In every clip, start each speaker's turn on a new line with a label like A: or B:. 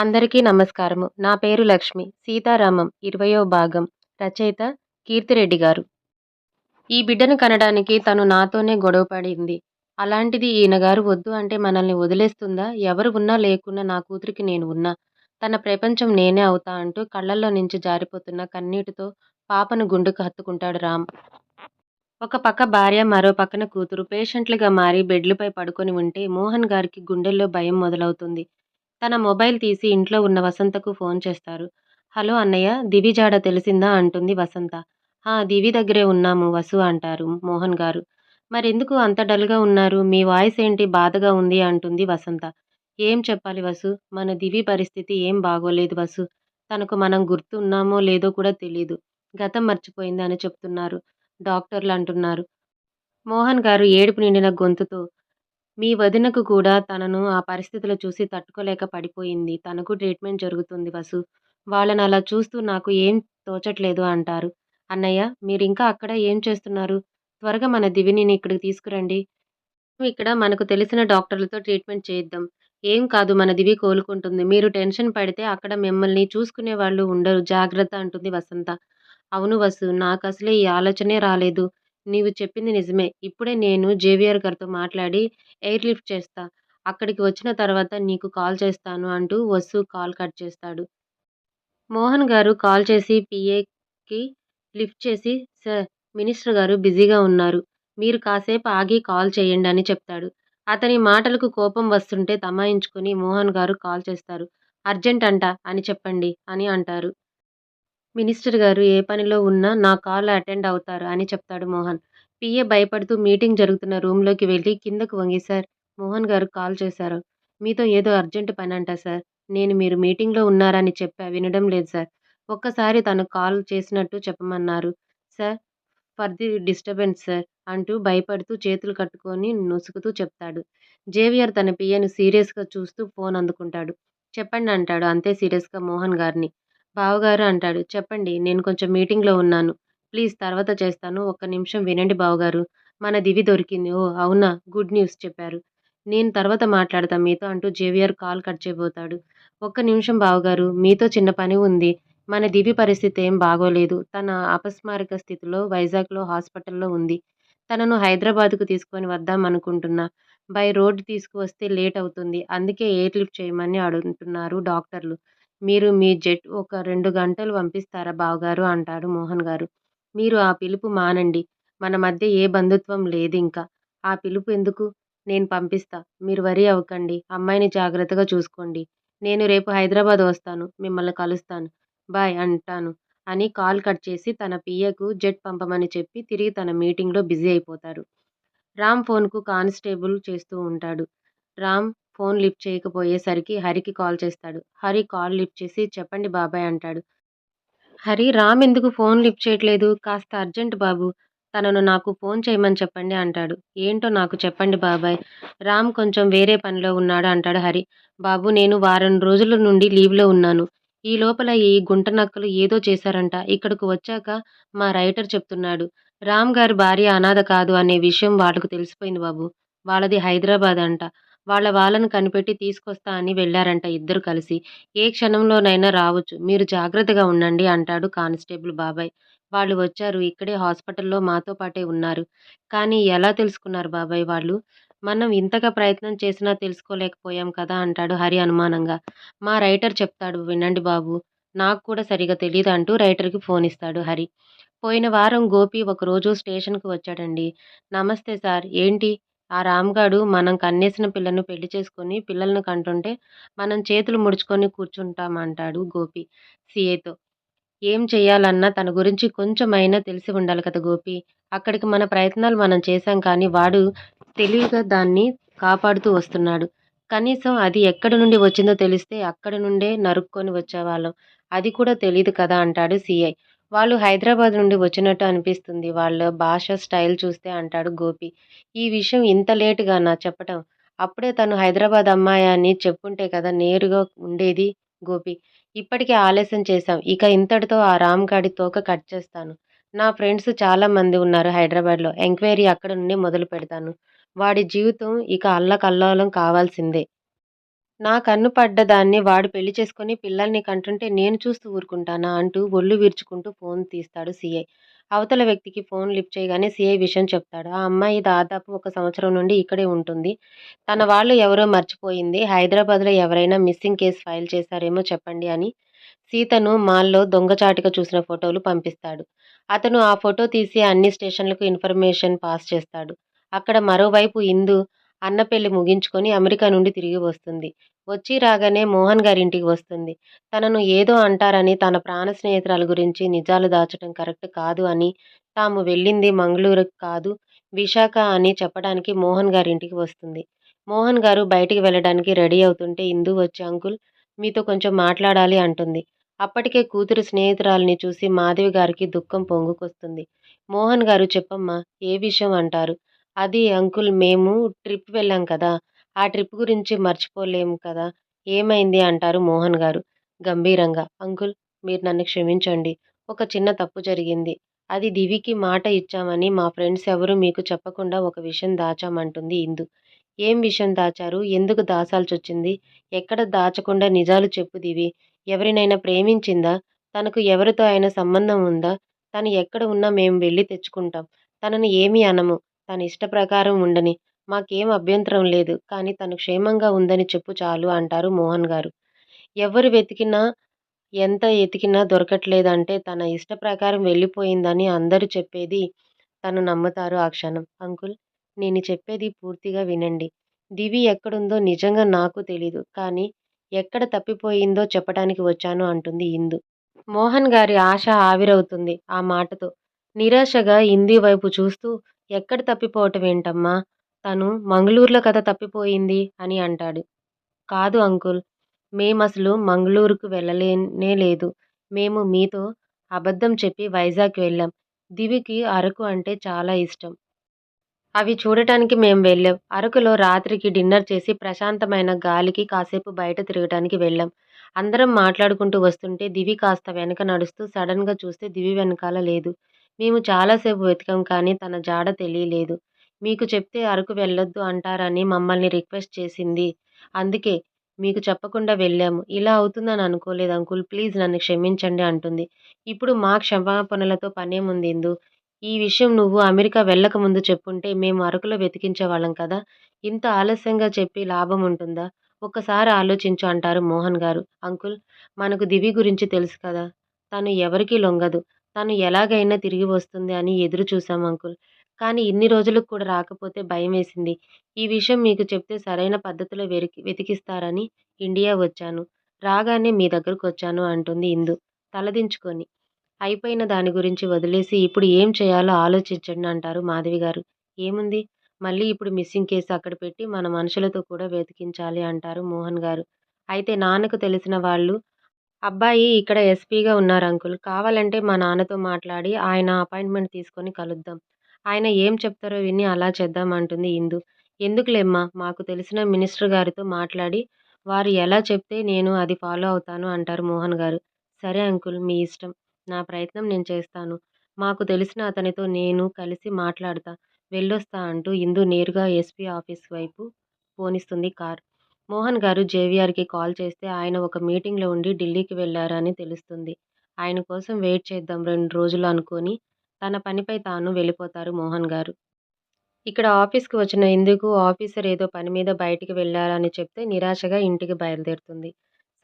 A: అందరికీ నమస్కారము. నా పేరు లక్ష్మి. సీతారామం ఇరవయో భాగం. రచయిత కీర్తిరెడ్డి గారు. ఈ బిడ్డను కనడానికి తను నాతోనే గొడవ పడింది అలాంటిది ఈయనగారు వద్దు అంటే మనల్ని వదిలేస్తుందా? ఎవరు ఉన్నా లేకున్నా నా కూతురికి నేను ఉన్నా. తన ప్రపంచం నేనే అవుతా అంటూ కళ్ళల్లో నుంచి జారిపోతున్న కన్నీటితో పాపను గుండెకు హత్తుకుంటాడు రామ్. ఒక పక్క భార్య మరో పక్కన కూతురు. పేషెంట్లుగా మారి బెడ్లపై పడుకొని ఉంటే మోహన్ గారికి గుండెల్లో భయం మొదలవుతుంది. తన మొబైల్ తీసి ఇంట్లో ఉన్న వసంతకు ఫోన్ చేస్తారు. హలో అన్నయ్య దివి జాడ తెలిసిందా? అంటుంది వసంత. ఆ దివి దగ్గరే ఉన్నాము వసు అంటారు మోహన్ గారు. మరెందుకు అంత డల్గా ఉన్నారు? మీ వాయిస్ ఏంటి బాధగా ఉంది? అంటుంది వసంత. ఏం చెప్పాలి వసు? మన దివి పరిస్థితి ఏం బాగోలేదు వసు. తనకు మనం గుర్తున్నామో లేదో కూడా తెలీదు. గతం మర్చిపోయింది అని చెప్తున్నారు డాక్టర్లు అంటున్నారు. మోహన్ గారు ఏడుపు నిండిన గొంతుతో మీ వదినకు కూడా తనను ఆ పరిస్థితిలో చూసి తట్టుకోలేక పడిపోయింది. తనకు ట్రీట్మెంట్ జరుగుతుంది వసు. వాళ్ళని అలా చూస్తూ నాకు ఏం తోచట్లేదు అంటారు. అన్నయ్య మీరింకా అక్కడ ఏం చేస్తున్నారు? త్వరగా మన దివిని ఇక్కడికి తీసుకురండి. ఇక్కడ మనకు తెలిసిన డాక్టర్లతో ట్రీట్మెంట్ చేయిద్దాం. ఏం కాదు మన దివి కోలుకుంటుంది. మీరు టెన్షన్ పడితే అక్కడ మిమ్మల్ని చూసుకునే వాళ్ళు ఉండరు. జాగ్రత్త అంటుంది వసంత. అవును వసు నాకు అసలే ఈ ఆలోచనే రాలేదు. నీవు చెప్పింది నిజమే. ఇప్పుడే నేను జేవియర్ గారితో మాట్లాడి ఎయిర్ లిఫ్ట్ చేస్తా. అక్కడికి వచ్చిన తర్వాత నీకు కాల్ చేస్తాను అంటూ వసు కాల్ కట్ చేస్తాడు. మోహన్ గారు కాల్ చేసి పిఏకి లిఫ్ట్ చేసి సార్ మినిస్టర్ గారు బిజీగా ఉన్నారు. మీరు కాసేపు ఆగి కాల్ చేయండి అని చెప్తాడు. అతని మాటలకు కోపం వస్తుంటే తమాయించుకుని మోహన్ గారు కాల్ చేస్తారు. అర్జెంట్ అంట అని చెప్పండి అని అంటారు. మినిస్టర్ గారు ఏ పనిలో ఉన్నా నా కాల్ అటెండ్ అవుతారు అని చెప్తాడు మోహన్. పిఏ భయపడుతూ మీటింగ్ జరుగుతున్న రూమ్లోకి వెళ్ళి కిందకు వంగి సార్ మోహన్ గారు కాల్ చేశారు. మీతో ఏదో అర్జెంట్ పని అంట సార్. నేను మీరు మీటింగ్లో ఉన్నారని చెప్పా. వినడం లేదు సార్. ఒక్కసారి తను కాల్ చేసినట్టు చెప్పమన్నారు. Sir for the disturbance sir అంటూ భయపడుతూ చేతులు కట్టుకొని నొసుకుతూ చెప్తాడు. జేవియర్ తన పియ్యను సీరియస్గా చూస్తూ ఫోన్ అందుకుంటాడు. చెప్పండి అంటాడు. అంతే సీరియస్గా మోహన్ గారిని. బావగారు అంటాడు. చెప్పండి నేను కొంచెం మీటింగ్లో ఉన్నాను. ప్లీజ్ తర్వాత చేస్తాను. ఒక్క నిమిషం వినండి బావగారు. మన దివి దొరికింది. ఓ అవునా? గుడ్ న్యూస్ చెప్పారు. నేను తర్వాత మాట్లాడతా. మీతో అంటూ జేవియర్ కాల్ కట్ చేయబోతాడు. ఒక్క నిమిషం బావగారు. మీతో చిన్న పని ఉంది. మన దివి పరిస్థితి ఏం బాగోలేదు. తన అపస్మారక స్థితిలో వైజాగ్లో హాస్పిటల్లో ఉంది. తనను హైదరాబాద్కు తీసుకొని వద్దాం అనుకుంటున్నా. బై రోడ్ తీసుకువస్తే లేట్ అవుతుంది. అందుకే ఎయిర్ లిఫ్ట్ చేయమని అడుగుతున్నారు డాక్టర్లు. మీరు మీ జెట్ ఒక రెండు గంటలు పంపిస్తారా బావగారు? అంటాడు మోహన్ గారు. మీరు ఆ పిలుపు మానండి. మన మధ్య ఏ బంధుత్వం లేదు ఇంకా. ఆ పిలుపు ఎందుకు? నేను పంపిస్తా. మీరు వరి అవ్వకండి. అమ్మాయిని జాగ్రత్తగా చూసుకోండి. నేను రేపు హైదరాబాద్ వస్తాను. మిమ్మల్ని కలుస్తాను. బాయ్ అంటాను. అని కాల్ కట్ చేసి తన పియ్యకు జెట్ పంపమని చెప్పి తిరిగి తన మీటింగ్లో బిజీ అయిపోతారు రామ్ ఫోన్కు కానిస్టేబుల్ చేస్తూ ఉంటాడు. రామ్ ఫోన్ లిఫ్ట్ చేయకపోయేసరికి హరికి కాల్ చేస్తాడు. హరి కాల్ లిఫ్ట్ చేసి చెప్పండి బాబాయ్ అంటాడు. హరి రామ్ ఎందుకు ఫోన్ లిఫ్ట్ చేయట్లేదు? కాస్త అర్జెంట్ బాబు. తనను నాకు ఫోన్ చేయమని చెప్పండి అంటాడు. ఏంటో నాకు చెప్పండి బాబాయ్. రామ్ కొంచెం వేరే పనిలో ఉన్నాడు అంటాడు హరి. బాబు నేను వారం రోజుల నుండి లీవ్లో ఉన్నాను. ఈ లోపల ఈ గుంట నక్కలు ఏదో చేశారంట. ఇక్కడకు వచ్చాక మా రైటర్ చెప్తున్నాడు. రామ్ గారి భార్య అనాథ కాదు అనే విషయం వాళ్ళకు తెలిసిపోయింది బాబు. వాళ్ళది హైదరాబాద్ అంట. వాళ్ళ వాళ్ళను కనిపెట్టి తీసుకొస్తా అని వెళ్ళారంట ఇద్దరు కలిసి. ఏ క్షణంలోనైనా రావచ్చు. మీరు జాగ్రత్తగా ఉండండి అంటాడు కానిస్టేబుల్ బాబాయ్. వాళ్ళు వచ్చారు. ఇక్కడే హాస్పిటల్లో మాతో పాటే ఉన్నారు. కానీ ఎలా తెలుసుకున్నారు బాబాయ్ వాళ్ళు? మనం ఇంతగా ప్రయత్నం చేసినా తెలుసుకోలేకపోయాం కదా అంటాడు హరి అనుమానంగా. మా రైటర్ చెప్తాడు వినండి బాబు నాకు కూడా సరిగా తెలియదు అంటూ రైటర్కి ఫోన్ ఇస్తాడు హరి. పోయిన వారం గోపి ఒకరోజు స్టేషన్కి వచ్చాడండి. నమస్తే సార్ ఏంటి? ఆ రామ్గాడు మనం కన్నేసిన పిల్లను పెళ్ళి చేసుకొని పిల్లలను కంటుంటే మనం చేతులు ముడుచుకొని కూర్చుంటామంటాడు గోపి సీఏతో. ఏం చేయాలన్నా తన గురించి కొంచెమైనా తెలిసి ఉండాలి కదా గోపి. అక్కడికి మన ప్రయత్నాలు మనం చేశాం కానీ వాడు తెలివిగా దాన్ని కాపాడుతూ వస్తున్నాడు. కనీసం అది ఎక్కడి నుండి వచ్చిందో తెలిస్తే అక్కడి నుండే నరుక్కొని వచ్చేవాళ్ళం. అది కూడా తెలియదు కదా అంటాడు సిఐ. వాళ్ళు హైదరాబాద్ నుండి వచ్చినట్టు అనిపిస్తుంది. వాళ్ళ భాష స్టైల్ చూస్తే అంటాడు గోపి. ఈ విషయం ఇంత లేటుగా నా చెప్పటం. అప్పుడే తను హైదరాబాద్ అమ్మాయి అని చెప్పుంటే కదా నేరుగా ఉండేది గోపి. ఇప్పటికే ఆలస్యం చేశాం. ఇక ఇంతటితో ఆ రామ్ గాడి తోక కట్ చేస్తాను. నా ఫ్రెండ్స్ చాలామంది ఉన్నారు హైదరాబాద్లో. ఎంక్వైరీ అక్కడ నుండి మొదలు పెడతాను. వాడి జీవితం ఇక అల్లకల్లోలం కావాల్సిందే. నా కన్ను పడ్డదాన్ని వాడు పెళ్ళి చేసుకుని పిల్లల్ని కంటుంటే నేను చూస్తూ ఊరుకుంటానా అంటూ ఒళ్ళు విరుచుకుంటూ ఫోన్ తీస్తాడు సీఐ. అవతల వ్యక్తికి ఫోన్ లిఫ్ట్ చేయగానే సీఐ విషయం చెప్తాడు. ఆ అమ్మాయి దాదాపు ఒక సంవత్సరం నుండి ఇక్కడే ఉంటుంది. తన వాళ్ళు ఎవరో మర్చిపోయింది. హైదరాబాద్లో ఎవరైనా మిస్సింగ్ కేసు ఫైల్ చేశారేమో చెప్పండి అని సీతను మాల్లో దొంగచాటుగా చూసిన ఫోటోలు పంపిస్తాడు. అతను ఆ ఫోటో తీసి అన్ని స్టేషన్లకు ఇన్ఫర్మేషన్ పాస్ చేస్తాడు. అక్కడ మరోవైపు ఇందు అన్న పెళ్ళి ముగించుకొని అమెరికా నుండి తిరిగి వస్తుంది. వచ్చి రాగానే మోహన్ గారింటికి వస్తుంది. తనను ఏదో అంటారని తన ప్రాణ స్నేహితురాల గురించి నిజాలు దాచటం కరెక్ట్ కాదు అని తాము వెళ్ళింది మంగళూరు కాదు విశాఖ అని చెప్పడానికి మోహన్ గారింటికి వస్తుంది. మోహన్ గారు బయటికి వెళ్ళడానికి రెడీ అవుతుంటే ఇందు వచ్చి అంకుల్ మీతో కొంచెం మాట్లాడాలి అంటుంది. అప్పటికే కూతురు స్నేహితురాలని చూసి మాధవి గారికి దుఃఖం పొంగుకొస్తుంది. మోహన్ గారు చెప్పమ్మా ఏ విషయం అంటారు. అది అంకుల్ మేము ట్రిప్ వెళ్ళాం కదా! ఆ ట్రిప్ గురించి మర్చిపోలేము కదా! ఏమైంది అంటారు మోహన్ గారు గంభీరంగా. అంకుల్ మీరు నన్ను క్షమించండి. ఒక చిన్న తప్పు జరిగింది. అది దివికి మాట ఇచ్చామని మా ఫ్రెండ్స్ ఎవరు మీకు చెప్పకుండా ఒక విషయం దాచామంటుంది ఇందు. ఏం విషయం దాచారు? ఎందుకు దాచాల్సొచ్చింది? ఎక్కడ దాచకుండా నిజాలు చెప్పు దివి. ఎవరినైనా ప్రేమించిందా? తనకు ఎవరితో అయినా సంబంధం ఉందా? తను ఎక్కడ ఉన్నా మేము వెళ్ళి తెచ్చుకుంటాం. తనని ఏమీ అనము. తన ఇష్ట ప్రకారం ఉండనీ. మాకేం అభ్యంతరం లేదు. కానీ తను క్షేమంగా ఉందని చెప్పు చాలు అంటారు మోహన్ గారు. ఎవరు వెతికినా ఎంత ఎతికినా దొరకట్లేదంటే తన ఇష్ట ప్రకారం వెళ్ళిపోయిందని అందరూ చెప్పేది తను నమ్ముతారు ఆ క్షణం. అంకుల్ నేను చెప్పేది పూర్తిగా వినండి. దివి ఎక్కడుందో నిజంగా నాకు తెలీదు. కానీ ఎక్కడ తప్పిపోయిందో చెప్పటానికి వచ్చాను అంటుంది ఇందు. మోహన్ గారి ఆశ ఆవిరవుతుంది ఆ మాటతో. నిరాశగా ఇంది వైపు చూస్తూ ఎక్కడ తప్పిపోవటం ఏంటమ్మా తను మంగళూరులో కదా తప్పిపోయింది అని అంటాడు. కాదు అంకుల్ మేము అసలు మంగళూరుకు వెళ్ళలేనే లేదు. మేము మీతో అబద్ధం చెప్పి వైజాగ్ వెళ్ళాం. దివికి అరకు అంటే చాలా ఇష్టం. అవి చూడటానికి మేము వెళ్ళాం. అరకులో రాత్రికి డిన్నర్ చేసి ప్రశాంతమైన గాలికి కాసేపు బయట తిరగటానికి వెళ్ళాం. అందరం మాట్లాడుకుంటూ వస్తుంటే దివి కాస్త వెనక నడుస్తూ సడన్గా చూస్తే దివి వెనకాల లేదు. మేము చాలాసేపు వెతికాం కానీ తన జాడ తెలియలేదు మీకు చెప్తే అరకు వెళ్ళొద్దు అంటారని మమ్మల్ని రిక్వెస్ట్ చేసింది. అందుకే మీకు చెప్పకుండా వెళ్ళాము. ఇలా అవుతుందని అనుకోలేదు అంకుల్ ప్లీజ్ నన్ను క్షమించండి అంటుంది. ఇప్పుడు మా క్షమాపణలతో పనేముంది ఇందు ఈ విషయం నువ్వు అమెరికా వెళ్ళక ముందు చెప్పుంటే మేము అరకులో వెతికించేవాళ్ళం కదా! ఇంత ఆలస్యంగా చెప్పి లాభం ఉంటుందా ఒక్కసారి ఆలోచించు అంటారు మోహన్ గారు. అంకుల్ మనకు దివి గురించి తెలుసు కదా! తను ఎవరికీ లొంగదు. తను ఎలాగైనా తిరిగి వస్తుంది అని ఎదురు చూశాం అంకుల్. కానీ ఇన్ని రోజులకు కూడా రాకపోతే భయమేసింది. ఈ విషయం మీకు చెప్తే సరైన పద్ధతిలో వెరికి వెతికిస్తారని ఇండియా వచ్చాను. రాగానే మీ దగ్గరకు వచ్చాను అంటుంది ఇందు తలదించుకొని. అయిపోయిన దాని గురించి వదిలేసి ఇప్పుడు ఏం చేయాలో ఆలోచించండి అంటారు మాధవి గారు ఏముంది? మళ్ళీ ఇప్పుడు మిస్సింగ్ కేసు అక్కడ పెట్టి మన మనుషులతో కూడా వెతికించాలి అంటారు మోహన్ గారు. అయితే నాన్నకు తెలిసిన వాళ్ళు అబ్బాయి ఇక్కడ ఎస్పీగా ఉన్నారు అంకుల్. కావాలంటే మా నాన్నతో మాట్లాడి ఆయన అపాయింట్మెంట్ తీసుకొని కలుద్దాం. ఆయన ఏం చెప్తారో విని అలా చేద్దాం అంటుంది ఇందు. ఎందుకులేమ్మా మాకు తెలిసిన మినిస్టర్ గారితో మాట్లాడి వారు ఎలా చెప్తే నేను అది ఫాలో అవుతాను అంటారు మోహన్ గారు. సరే అంకుల్ మీ ఇష్టం. నా ప్రయత్నం నేను చేస్తాను. మాకు తెలిసిన అతనితో నేను కలిసి మాట్లాడతా. వెళ్ళొస్తా అంటూ ఇందు నేరుగా ఎస్పీ ఆఫీస్ వైపు పోనిస్తుంది కార్. మోహన్ గారు జేవియర్కి కాల్ చేస్తే ఆయన ఒక మీటింగ్లో ఉండి ఢిల్లీకి వెళ్ళారని తెలుస్తుంది. ఆయన కోసం వెయిట్ చేద్దాం రెండు రోజులు అనుకొని తన పనిపై తాను వెళ్ళిపోతారు మోహన్ గారు. ఇక్కడ ఆఫీస్కి వచ్చిన ఇందుకు ఆఫీసర్ ఏదో పనిమీద బయటికి వెళ్ళారని చెప్తే నిరాశగా ఇంటికి బయలుదేరుతుంది.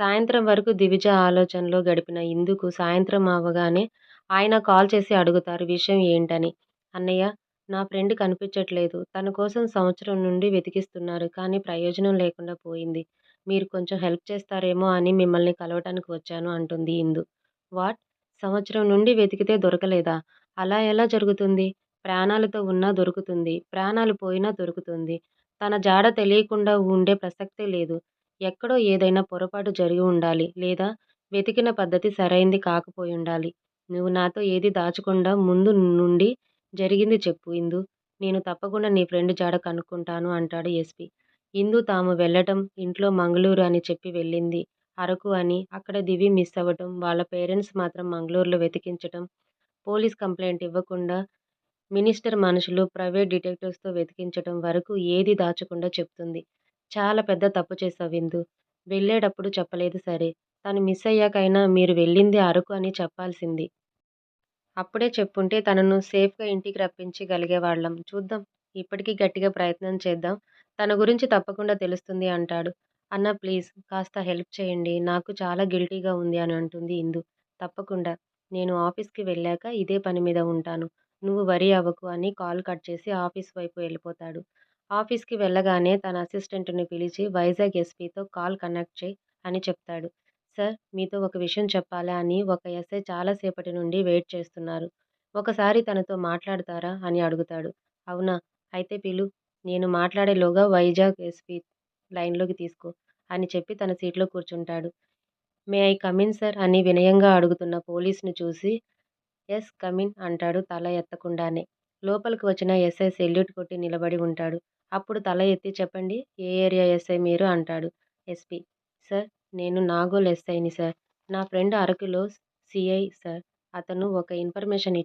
A: సాయంత్రం వరకు దివిజ ఆలోచనలో గడిపిన ఇందుకు సాయంత్రం అవగానే ఆయన కాల్ చేసి అడుగుతారు విషయం ఏంటని. అన్నయ్య నా ఫ్రెండ్ కనిపించట్లేదు. తన కోసం సంవత్సరం నుండి వెతికిస్తున్నారు. కానీ ప్రయోజనం లేకుండా పోయింది. మీరు కొంచెం హెల్ప్ చేస్తారేమో అని మిమ్మల్ని కలవటానికి వచ్చాను అంటుంది ఇందు. వాట్? సంవత్సరం నుండి వెతికితే దొరకలేదా? అలా ఎలా జరుగుతుంది? ప్రాణాలతో ఉన్నా దొరుకుతుంది. ప్రాణాలు పోయినా దొరుకుతుంది. తన జాడ తెలియకుండా ఉండే ప్రసక్తే లేదు. ఎక్కడో ఏదైనా పొరపాటు జరిగి ఉండాలి. లేదా వెతికిన పద్ధతి సరైంది కాకపోయుండాలి. నువ్వు నాతో ఏదీ దాచకుండా ముందు నుండి జరిగింది చెప్పు ఇందూ. నేను తప్పకుండా నీ ఫ్రెండ్ జాడ కనుక్కుంటాను అంటాడు ఎస్పీ. ఇందు తాము వెళ్ళటం, ఇంట్లో మంగళూరు అని చెప్పి వెళ్ళింది అరకు అని, అక్కడ దివి మిస్ అవ్వటం, వాళ్ళ పేరెంట్స్ మాత్రం మంగళూరులో వెతికించటం, పోలీస్ కంప్లైంట్ ఇవ్వకుండా మినిస్టర్ మనుషులు, ప్రైవేట్ డిటెక్టివ్స్తో వెతికించటం వరకు ఏదీ దాచకుండా చెప్తుంది. చాలా పెద్ద తప్పు చేసావు ఇందూ. వెళ్ళేటప్పుడు చెప్పలేదు సరే. తను మిస్ అయ్యాకైనా మీరు వెళ్ళింది అరకు అని చెప్పాల్సింది. అప్పుడే చెప్పుంటే తనను సేఫ్గా ఇంటికి రప్పించగలిగేవాళ్ళం చూద్దాం. ఇప్పటికీ గట్టిగా ప్రయత్నం చేద్దాం. తన గురించి తప్పకుండా తెలుస్తుంది అంటాడు. అన్నా ప్లీజ్ కాస్త హెల్ప్ చేయండి. నాకు చాలా గిల్టీగా ఉంది అని అంటుంది ఇందు. తప్పకుండా. నేను ఆఫీస్కి వెళ్ళాక ఇదే పని మీద ఉంటాను. నువ్వు వరి అవ్వకు అని కాల్ కట్ చేసి ఆఫీస్ వైపు వెళ్ళిపోతాడు. ఆఫీస్కి వెళ్ళగానే తన అసిస్టెంట్ని పిలిచి వైజాగ్ ఎస్పీతో కాల్ కనెక్ట్ చేయి అని చెప్తాడు. సార్ మీతో ఒక విషయం చెప్పాలా అని ఒక ఎస్ఐ చాలాసేపటి నుండి వెయిట్ చేస్తున్నారు. ఒకసారి తనతో మాట్లాడతారా అని అడుగుతాడు. అవునా అయితే పిలు. నేను మాట్లాడేలోగా వైజాగ్ ఎస్పీ లైన్లోకి తీసుకో అని చెప్పి తన సీట్లో కూర్చుంటాడు. మే ఐ కమిన్ సార్ అని వినయంగా అడుగుతున్న పోలీసుని చూసి ఎస్ కమిన్ అంటాడు తల ఎత్తకుండానే. లోపలికి వచ్చిన ఎస్ఐ సెల్యూట్ కొట్టి నిలబడి ఉంటాడు. అప్పుడు తల ఎత్తి చెప్పండి ఏ ఏరియా ఎస్ఐ మీరు అంటాడు. ఎస్పీ సార్ నేను నాగోల్ ఎస్ఐని సార్. నా ఫ్రెండ్ అరకులో సిఐ సార్. అతను ఒక ఇన్ఫర్మేషన్